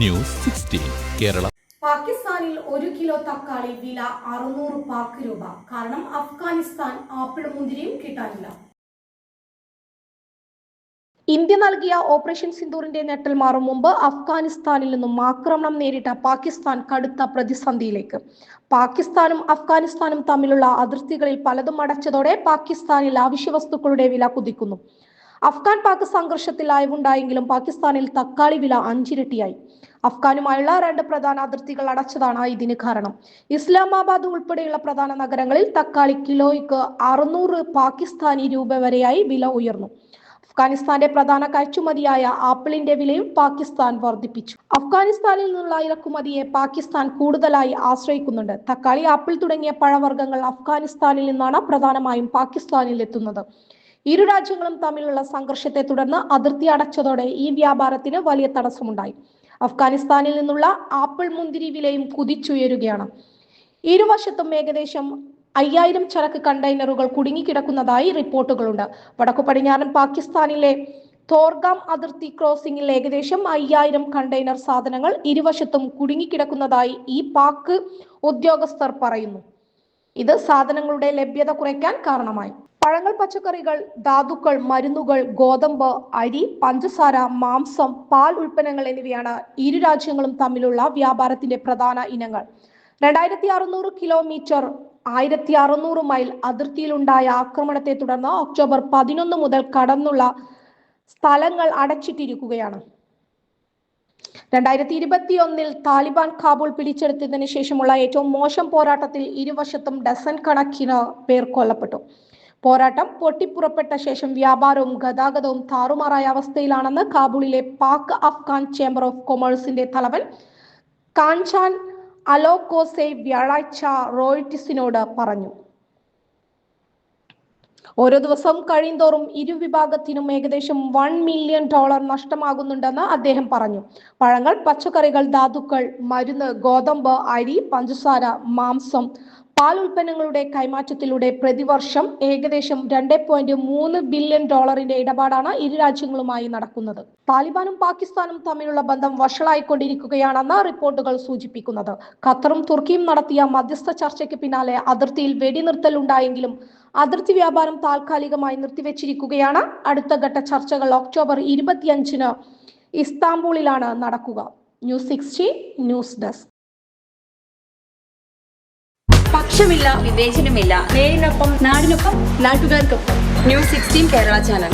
News sixteen Kerala. പാകിസ്ഥാനിൽ ഒരു kilo തക്കാളി വില അറുന്നൂറ് പാക്ക് രൂപ. കാരണം അഫ്ഗാനിസ്ഥാൻ ആപ്പിൾ മുന്തിരിയും കിട്ടാനില്ല. ഇന്ത്യ നൽകിയ ഓപ്പറേഷൻ സിന്ദൂറിന്റെ നെട്ടൽ മാറും മുമ്പ് അഫ്ഗാനിസ്ഥാനിൽ നിന്നും ആക്രമണം നേരിട്ട പാകിസ്ഥാൻ കടുത്ത പ്രതിസന്ധിയിലേക്ക്. പാകിസ്ഥാനും അഫ്ഗാനിസ്ഥാനും തമ്മിലുള്ള അതിർത്തികളിൽ പലതും അടച്ചതോടെ പാകിസ്ഥാനിൽ അവശ്യവസ്തുക്കളുടെ വില കുതിക്കുന്നു. അഫ്ഗാൻ പാക് സംഘർഷത്തിൽ അയവുണ്ടായെങ്കിലും പാകിസ്ഥാനിൽ തക്കാളി വില അഞ്ചിരട്ടിയായി. അഫ്ഗാനുമായുള്ള രണ്ട് പ്രധാന അതിർത്തികൾ അടച്ചതാണ് ഇതിന് കാരണം. ഇസ്ലാമാബാദ് ഉൾപ്പെടെയുള്ള പ്രധാന നഗരങ്ങളിൽ തക്കാളി കിലോയ്ക്ക് അറുന്നൂറ് പാകിസ്ഥാനി രൂപ വരെയായി വില ഉയർന്നു. അഫ്ഗാനിസ്ഥാന്റെ പ്രധാന കയറ്റുമതിയായ ആപ്പിളിന്റെ വിലയും പാകിസ്ഥാൻ വർദ്ധിപ്പിച്ചു. അഫ്ഗാനിസ്ഥാനിൽ നിന്നുള്ള ഇറക്കുമതിയെ പാകിസ്ഥാൻ കൂടുതലായി ആശ്രയിക്കുന്നുണ്ട്. തക്കാളി ആപ്പിൾ തുടങ്ങിയ പഴവർഗങ്ങൾ അഫ്ഗാനിസ്ഥാനിൽ നിന്നാണ് പ്രധാനമായും പാകിസ്ഥാനിൽ എത്തുന്നത്. ഇരു രാജ്യങ്ങളും തമ്മിലുള്ള സംഘർഷത്തെ തുടർന്ന് അതിർത്തി അടച്ചതോടെ ഈ വ്യാപാരത്തിന് വലിയ തടസ്സമുണ്ടായി. അഫ്ഗാനിസ്ഥാനിൽ നിന്നുള്ള ആപ്പിൾ മുന്തിരി വിലയും കുതിച്ചുയരുകയാണ്. ഇരുവശത്തും ഏകദേശം അയ്യായിരം ചരക്ക് കണ്ടെയ്നറുകൾ കുടുങ്ങിക്കിടക്കുന്നതായി റിപ്പോർട്ടുകളുണ്ട്. വടക്കു പടിഞ്ഞാറൻ പാകിസ്ഥാനിലെ തോർഗാം അതിർത്തി ക്രോസിംഗിൽ ഏകദേശം അയ്യായിരം കണ്ടെയ്നർ സാധനങ്ങൾ ഇരുവശത്തും കുടുങ്ങിക്കിടക്കുന്നതായി ഈ പാക് ഉദ്യോഗസ്ഥർ പറയുന്നു. ഇത് സാധനങ്ങളുടെ ലഭ്യത കുറയ്ക്കാൻ കാരണമായി. പഴങ്ങൾ പച്ചക്കറികൾ ധാതുക്കൾ മരുന്നുകൾ ഗോതമ്പ് അരി പഞ്ചസാര മാംസം പാൽ ഉൽപ്പന്നങ്ങൾ എന്നിവയാണ് ഇരു രാജ്യങ്ങളും തമ്മിലുള്ള വ്യാപാരത്തിന്റെ പ്രധാന ഇനങ്ങൾ. രണ്ടായിരത്തി അറുന്നൂറ് കിലോമീറ്റർ ആയിരത്തി അറുന്നൂറ് മൈൽ അതിർത്തിയിലുണ്ടായ ആക്രമണത്തെ തുടർന്ന് ഒക്ടോബർ പതിനൊന്ന് മുതൽ കടന്നുള്ള സ്ഥലങ്ങൾ അടച്ചിട്ടിരിക്കുകയാണ്. രണ്ടായിരത്തി ഇരുപത്തിയൊന്നിൽ താലിബാൻ കാബൂൾ പിടിച്ചെടുത്തതിന് ശേഷമുള്ള ഏറ്റവും മോശം പോരാട്ടത്തിൽ ഇരുവശത്തും ഡസൻ കണക്കിന് പേർ കൊല്ലപ്പെട്ടു. പോരാട്ടം പൊട്ടിപ്പുറപ്പെട്ട ശേഷം വ്യാപാരവും ഗതാഗതവും താറുമാറായ അവസ്ഥയിലാണെന്ന് കാബൂളിലെ പാക് അഫ്ഗാൻ ചേംബർ ഓഫ് കൊമേഴ്സിന്റെ തലവൻ കാൻചാൻ അലോക്കോസെ വ്യാഴാഴ്ച റോയിറ്റിസിനോട് പറഞ്ഞു. ഓരോ ദിവസം കഴിയുന്തോറും ഇരുവിഭാഗത്തിനും ഏകദേശം വൺ മില്യൺ ഡോളർ നഷ്ടമാകുന്നുണ്ടെന്ന് അദ്ദേഹം പറഞ്ഞു. പഴങ്ങൾ പച്ചക്കറികൾ ധാതുക്കൾ മരുന്ന് ഗോതമ്പ് അരി പഞ്ചസാര മാംസം പാൽ ഉൽപ്പന്നങ്ങളുടെ കൈമാറ്റത്തിലൂടെ പ്രതിവർഷം ഏകദേശം രണ്ട് പോയിന്റ് മൂന്ന് ബില്യൺ ഡോളറിന്റെ ഇടപാടാണ് ഇരു രാജ്യങ്ങളുമായി നടക്കുന്നത്. താലിബാനും പാകിസ്ഥാനും തമ്മിലുള്ള ബന്ധം വഷളായിക്കൊണ്ടിരിക്കുകയാണെന്ന് റിപ്പോർട്ടുകൾ സൂചിപ്പിക്കുന്നത്. ഖത്തറും തുർക്കിയും നടത്തിയ മധ്യസ്ഥ ചർച്ചയ്ക്ക് പിന്നാലെ അതിർത്തിയിൽ വെടിനിർത്തൽ ഉണ്ടായെങ്കിലും അതിർത്തി വ്യാപാരം താൽക്കാലികമായി നിർത്തിവെച്ചിരിക്കുകയാണ്. അടുത്ത ഘട്ട ചർച്ചകൾ ഒക്ടോബർ ഇരുപത്തിയഞ്ചിന് ഇസ്താംബൂളിലാണ് നടക്കുക. News sixty news desk. പക്ഷമില്ല വിവേചനമില്ല. നേരിനൊപ്പം നാടിനൊപ്പം നാട്ടുകാർക്കൊപ്പം. News sixteen Kerala channel.